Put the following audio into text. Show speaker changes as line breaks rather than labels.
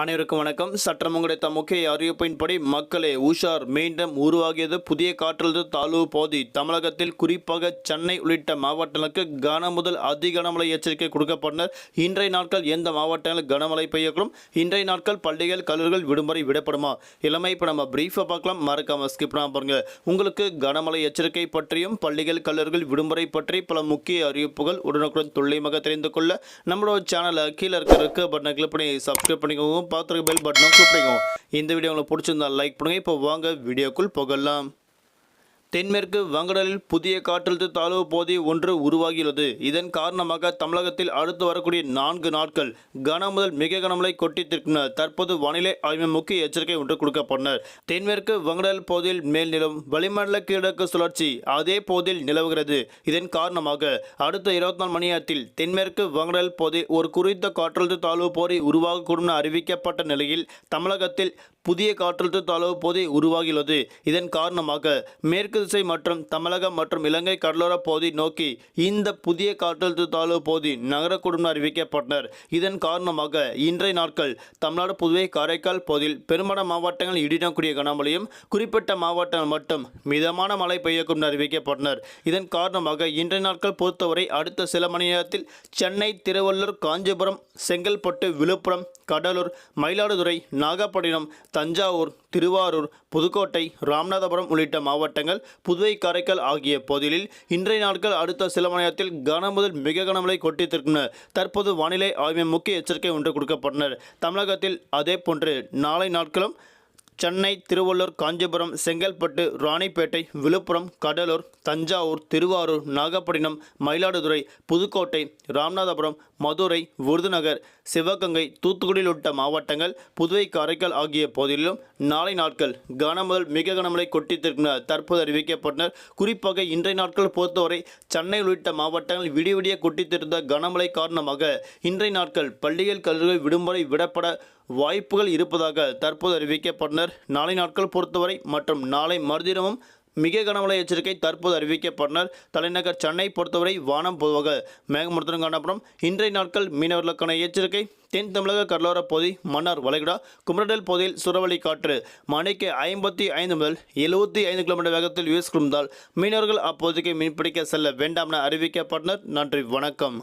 அனைவருக்கும் வணக்கம். சற்றம் கிடைத்த முக்கிய அறிவிப்பின்படி மக்களே உஷார் மீண்டும் உருவாகியது புதிய காற்றழுத்த தாழ்வு பகுதி. தமிழகத்தில் குறிப்பாக சென்னை உள்ளிட்ட மாவட்டங்களுக்கு கன முதல் அதி கனமழை எச்சரிக்கை கொடுக்கப்பட்டனர் இன்றைய நாட்கள் எந்த மாவட்டங்களில் கனமழை பெய்யக்கூடும்? இன்றைய நாட்கள் பள்ளிகள் கல்லூரிகள் விடுமுறை விடப்படுமா? இளமை இப்போ நம்ம பிரீஃபாக பார்க்கலாம். மறக்காம ஸ்கிப் பண்ணாமல் பாருங்க. உங்களுக்கு கனமழை எச்சரிக்கை பற்றியும் பள்ளிகள் கல்லூரிகள் விடுமுறை பற்றி பல முக்கிய அறிவிப்புகள் உடனுக்குடன் துல்லியமாக தெரிந்து கொள்ள. நம்மளோட சேனலை கீழே இருக்க இருக்க பட்டனை கிளிக் பண்ணி சப்ஸ்கிரைப் பண்ணிக்கோங்க. பார்த்துருக்க பெல் பட்டனும் கூப்பிடுங்க. இந்த வீடியோ உங்களுக்கு பிடிச்சிருந்தா லைக் பண்ணுங்க. இப்போ வாங்க வீடியோக்குள் போகலாம். தென்மேற்கு வங்கடலில் புதிய காற்றழுத்த தாழ்வு பகுதி ஒன்று உருவாகியுள்ளது இதன் காரணமாக தமிழகத்தில் அடுத்து வரக்கூடிய நான்கு நாட்கள் கன முதல் மிக கனமழை கொட்டித்திருக்கின்றனர் தற்போது வானிலை ஆய்வு முக்கிய எச்சரிக்கை ஒன்று கொடுக்கப்பட்டனர் தென்மேற்கு வங்கடல் பகுதியில் மேல் நிலம் வளிமண்டல கிழக்கு சுழற்சி அதே பகுதியில் நிலவுகிறது. இதன் காரணமாக அடுத்த இருபத்தி நாலு மணி நேரத்தில் தென்மேற்கு வங்கடல் பகுதி ஒரு குறித்த காற்றழுத்த தாழ்வு பகுதி உருவாகக்கூடும் என அறிவிக்கப்பட்ட நிலையில் தமிழகத்தில் புதிய காற்றழுத்த தாழ்வு பகுதி உருவாகியுள்ளது. இதன் காரணமாக மேற்கு திசை மற்றும் தமிழகம் மற்றும் இலங்கை கடலோர பகுதி நோக்கி இந்த புதிய காற்றழுத்த தாழ்வு பகுதி நகரக்கூடும் அறிவிக்கப்பட்டனர். இதன் காரணமாக இன்றைய நாட்கள் தமிழ்நாடு புதுவை காரைக்கால் பகுதியில் பெரும்பாலான மாவட்டங்கள் இடிடக்கூடிய கனமழையும் குறிப்பிட்ட மாவட்டங்கள் மட்டும் மிதமான மழை பெய்யக்கூடும் அறிவிக்கப்பட்டனர். இதன் காரணமாக இன்றைய நாட்கள் பொறுத்தவரை அடுத்த சில மணி நேரத்தில் சென்னை திருவள்ளூர் காஞ்சிபுரம் செங்கல்பட்டு விழுப்புரம் கடலூர் மயிலாடுதுறை நாகப்பட்டினம் தஞ்சாவூர் திருவாரூர் புதுக்கோட்டை ராமநாதபுரம் உள்ளிட்ட மாவட்டங்கள் புதுவை காரைக்கால் ஆகிய பகுதிகளில் இன்றைய நாட்கள் அடுத்த சில மணி நேரத்தில் கன முதல் மிக கனமழை கொட்டித்திருக்கின்றனர் தற்போது வானிலை ஆய்வு முக்கிய எச்சரிக்கை ஒன்று கொடுக்கப்பட்டனர். தமிழகத்தில் அதே போன்று நாளை நாட்களும் சென்னை திருவள்ளூர் காஞ்சிபுரம் செங்கல்பட்டு ராணிப்பேட்டை விழுப்புரம் கடலூர் தஞ்சாவூர் திருவாரூர் நாகப்பட்டினம் மயிலாடுதுறை புதுக்கோட்டை ராமநாதபுரம் மதுரை விருதுநகர் சிவகங்கை தூத்துக்குடியில் உள்ள மாவட்டங்கள் புதுவை காரைக்கால் ஆகிய பகுதிகளிலும் நாளை நாட்கள் கனமுதல் மிக கனமழை கொட்டித்திருக்கின்றன. தற்போது அறிவிக்கப்பட்டனர் குறிப்பாக இன்றைய நாட்கள் பொறுத்தவரை சென்னை உள்ளிட்ட மாவட்டங்கள் விடிய விடிய கொட்டித்திருந்த கனமழை காரணமாக இன்றைய நாட்கள் பள்ளிகள் கல்லூரிகள் விடுமுறை விடப்பட வாய்ப்புகள் இருப்பதாக தற்போது அறிவிக்கப்பட்டனர். நாளை நாட்கள் பொறுத்தவரை மற்றும் நாளை மறுதினமும் மிக கனமழை எச்சரிக்கை தற்போது அறிவிக்கப்பட்டனர். தலைநகர் சென்னை பொறுத்தவரை வானம் பொதுவாக மேகமூர்த்தம் காணப்படும். இன்றைய நாட்கள் மீனவர்களுக்கான எச்சரிக்கை. தென் தமிழக கடலோர பகுதி மன்னார் வளைகுடா குமரடல் பகுதியில் சுறவழி காற்று மணிக்கு ஐம்பத்தி ஐந்து முதல் எழுபத்தி ஐந்து கிலோமீட்டர் வேகத்தில் வீசுகிருந்தால் மீனவர்கள் அப்போதைக்கு மீன்பிடிக்க செல்ல வேண்டாம் என அறிவிக்கப்பட்டனர். நன்றி வணக்கம்.